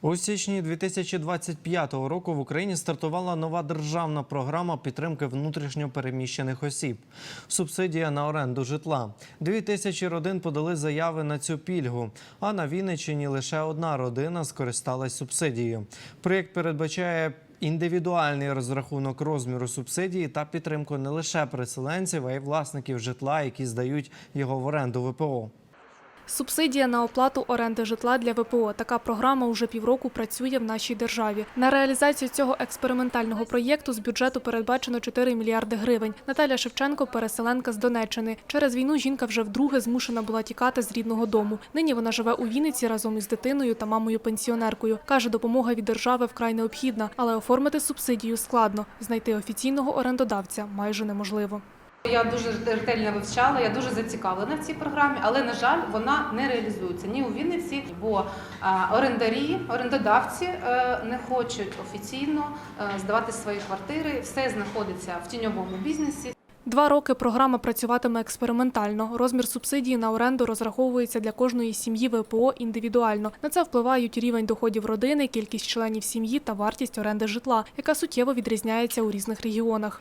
У січні 2025 року в Україні стартувала нова державна програма підтримки внутрішньо переміщених осіб. Субсидія на оренду житла. Дві тисячі родин подали заяви на цю пільгу. А на Вінниччині лише одна родина скористалась субсидією. Проєкт передбачає. Індивідуальний розрахунок розміру субсидії та підтримку не лише переселенців, а й власників житла, які здають його в оренду ВПО. Субсидія на оплату оренди житла для ВПО. Така програма уже півроку працює в нашій державі. На реалізацію цього експериментального проєкту з бюджету передбачено 4 мільярди гривень. Наталя Шевченко, переселенка з Донеччини. Через війну жінка вже вдруге змушена була тікати з рідного дому. Нині вона живе у Вінниці разом із дитиною та мамою-пенсіонеркою. Каже, допомога від держави вкрай необхідна, але оформити субсидію складно. Знайти офіційного орендодавця майже неможливо. Я дуже ретельно вивчала, я дуже зацікавлена в цій програмі, але на жаль, вона не реалізується ні у Вінниці, бо орендарі, орендодавці е, не хочуть офіційно е, здавати свої квартири. Все знаходиться в тіньовому бізнесі. Два роки програма працюватиме експериментально. Розмір субсидії на оренду розраховується для кожної сім'ї ВПО індивідуально. На це впливають рівень доходів родини, кількість членів сім'ї та вартість оренди житла, яка суттєво відрізняється у різних регіонах.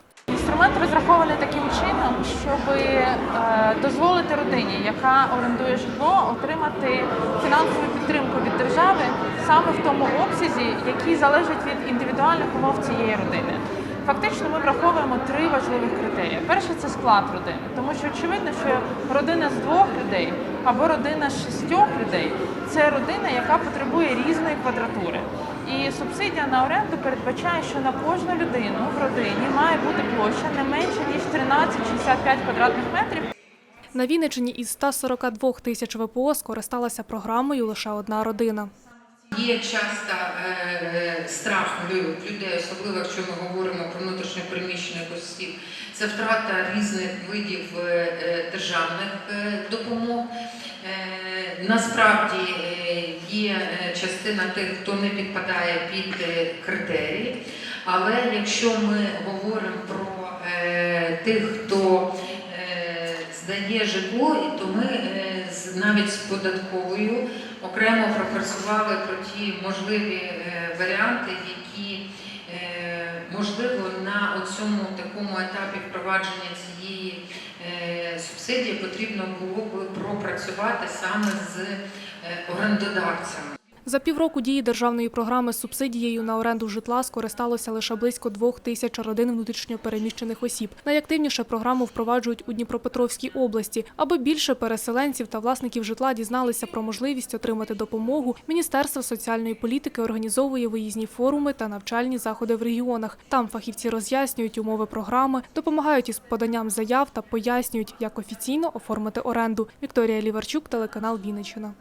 Інструмент розрахований таким чином, щоб е, дозволити родині, яка орендує житло, отримати фінансову підтримку від держави саме в тому обсязі, який залежить від індивідуальних умов цієї родини. Фактично, ми враховуємо три важливих критерії. Перше це склад родини, тому що очевидно, що родина з двох людей або родина з шістьох людей це родина, яка потребує різної квадратури. І субсидія на оренду передбачає, що на кожну людину в родині має бути площа не менше ніж 13-65 квадратних метрів. На Вінниччині із 142 тисяч ВПО скористалася програмою лише одна родина. Є часто е, страх лю- людей, особливо якщо ми говоримо про внутрішньо переміщених осіб, це втрата різних видів е, е, державних е, допомог. Е, Насправді е, є е, частина тих, хто не підпадає під е, критерії, але якщо ми говоримо про е, тих, хто здає житло, то ми навіть з податковою окремо пропрацювали про ті можливі варіанти, які можливо на цьому такому етапі впровадження цієї субсидії потрібно було б пропрацювати саме з е, орендодавцями. За півроку дії державної програми з субсидією на оренду житла скористалося лише близько двох тисяч родин внутрішньо переміщених осіб. Найактивніше програму впроваджують у Дніпропетровській області. Аби більше переселенців та власників житла дізналися про можливість отримати допомогу. Міністерство соціальної політики організовує виїзні форуми та навчальні заходи в регіонах. Там фахівці роз'яснюють умови програми, допомагають із поданням заяв та пояснюють, як офіційно оформити оренду. Вікторія Ліварчук, телеканал Вінниччина.